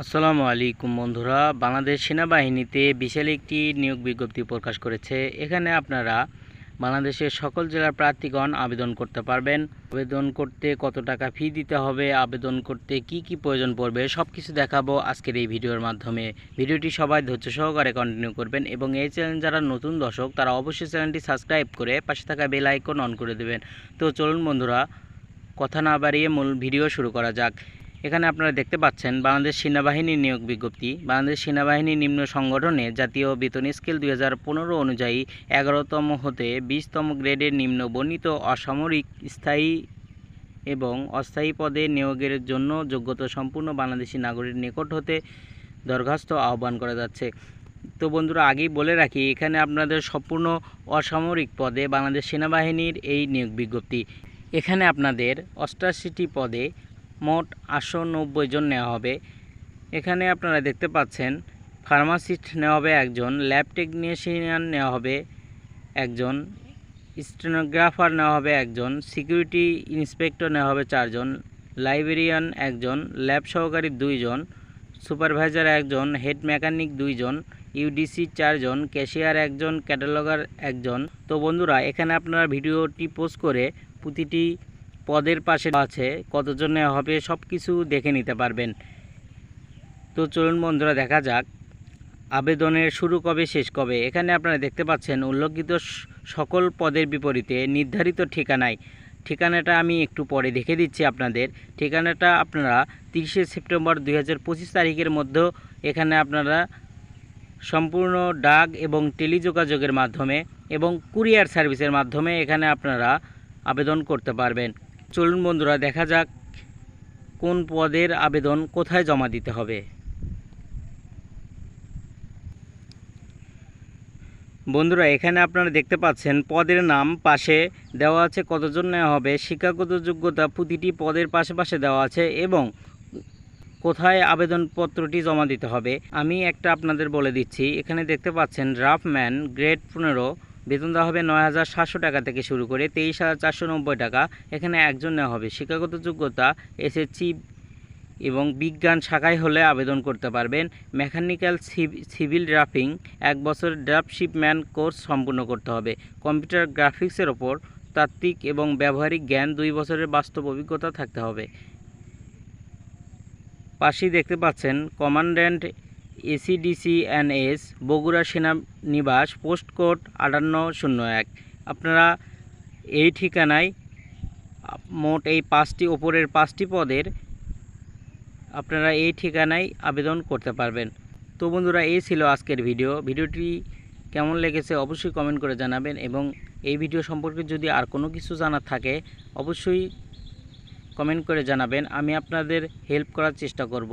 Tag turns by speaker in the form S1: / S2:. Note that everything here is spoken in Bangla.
S1: আসসালামু আলাইকুম বন্ধুরা। বাংলাদেশ সেনাবাহিনীতে বিশাল একটি নিয়োগ বিজ্ঞপ্তি প্রকাশ করেছে। এখানে আপনারা বাংলাদেশের সকল জেলার প্রার্থীগণ আবেদন করতে পারবেন। আবেদন করতে কত টাকা ফি দিতে হবে, আবেদন করতে কি কি প্রয়োজন পড়বে সব কিছু দেখাবো আজকের এই ভিডিওর মাধ্যমে। ভিডিওটি সবাই ধৈর্য সহকারে কন্টিনিউ করবেন এবং এই চ্যানেল যারা নতুন দর্শক, তারা অবশ্যই চ্যানেলটি সাবস্ক্রাইব করে পাশে থাকা বেল আইকন অন করে দেবেন। তো চলুন বন্ধুরা, কথা না বাড়িয়ে মূল ভিডিও শুরু করা যাক। এখানে আপনারা দেখতে পাচ্ছেন বাংলাদেশ সেনাবাহিনীর নিয়োগ বিজ্ঞপ্তি। বাংলাদেশ সেনাবাহিনী নিম্ন সংগঠনে জাতীয় বেতন স্কেল দুই হাজার পনেরো অনুযায়ী এগারোতম হতে বিশতম গ্রেডের নিম্ন বর্ণিত অসামরিক স্থায়ী এবং অস্থায়ী পদে নিয়োগের জন্য যোগ্যতা সম্পূর্ণ বাংলাদেশি নাগরিক নিকট হতে দরখাস্ত আহ্বান করা যাচ্ছে। তো বন্ধুরা, আগেই বলে রাখি, এখানে আপনাদের সম্পূর্ণ অসামরিক পদে বাংলাদেশ সেনাবাহিনীর এই নিয়োগ বিজ্ঞপ্তি। এখানে আপনাদের অষ্টাশিটি পদে মোট আটশো নব্বই জন নেওয়া হবে। এখানে আপনারা দেখতে পাচ্ছেন, ফার্মাসিস্ট নেওয়া হবে একজন, ল্যাব টেকনিশিয়ান নেওয়া হবে একজন, স্টেনোগ্রাফার নেওয়া হবে একজন, সিকিউরিটি ইন্সপেক্টর নেওয়া হবে চারজন, লাইব্রেরিয়ান একজন, ল্যাব সহকারী দুইজন, সুপারভাইজার একজন, হেড মেকানিক দুইজন, ইউডিসি চারজন, ক্যাশিয়ার একজন, ক্যাটালগার একজন। তো বন্ধুরা, এখানে আপনারা ভিডিওটি পোস্ট করে প্রতিটি পদের পাশে আছে, কতজন হবে সব কিছু দেখে নিতে পারবেন। তো চলুন বন্ধুরা, দেখা যাক আবেদনের শুরু কবে, শেষ কবে। এখানে আপনারা দেখতে পাচ্ছেন উল্লেখিত সকল পদের বিপরীতে নির্ধারিত ঠিকানায়। ঠিকানাটা আমি একটু পরে দেখে দিচ্ছি আপনাদের। ঠিকানাটা আপনারা তিরিশে সেপ্টেম্বর দু হাজার পঁচিশ তারিখের মধ্যে এখানে আপনারা সম্পূর্ণ ডাক এবং টেলিযোগাযোগের মাধ্যমে এবং কুরিয়ার সার্ভিসের মাধ্যমে এখানে আপনারা আবেদন করতে পারবেন। চলুন বন্ধুরা, দেখা যাক কোন পদের আবেদন কোথায় জমা দিতে হবে। বন্ধুরা, এখানে আপনারা দেখতে পাচ্ছেন পদের নাম পাশে দেওয়া আছে কতজন নেওয়া হবে, শিক্ষাগত যোগ্যতা প্রতিটি পদের পাশে পাশে দেওয়া আছে এবং কোথায় আবেদনপত্রটি জমা দিতে হবে। আমি একটা আপনাদের বলে দিচ্ছি, এখানে দেখতে পাচ্ছেন, ড্রাফটম্যান, গ্রেড পনেরো বেতন দেওয়া হবে নয় হাজার সাতশো টাকা থেকে শুরু করে তেইশ হাজার চারশো নব্বই টাকা। এখানে একজন নেওয়া হবে। শিক্ষাগত যোগ্যতা এসএসসি এবং বিজ্ঞান শাখায় হলে আবেদন করতে পারবেন। মেকানিক্যাল সিভিল ড্রাফিং এক বছরের ড্রাফটশিপম্যান কোর্স সম্পূর্ণ করতে হবে। কম্পিউটার গ্রাফিক্সের ওপর তাত্ত্বিক এবং ব্যবহারিক জ্ঞান, দুই বছরের বাস্তব অভিজ্ঞতা থাকতে হবে। পাশেই দেখতে পাচ্ছেন, commandant ACDC N S Bogura সেনানিবাস, post code আটান্ন শূন্য এক। আপনারা এই ঠিকানায়, মোট এই পাঁচটি, ওপরের পাঁচটি পদের, আপনারা এই ঠিকানায় আবেদন করতে পারবেন। তো বন্ধুরা, এই ছিল আজকের ভিডিও। ভিডিওটি কেমন লেগেছে অবশ্যই কমেন্ট করে জানাবেন এবং এই ভিডিও সম্পর্কে যদি আর কোনো কিছু জানার থাকে, অবশ্যই কমেন্ট করে জানাবেন। আমি আপনাদের হেল্প করার চেষ্টা করব।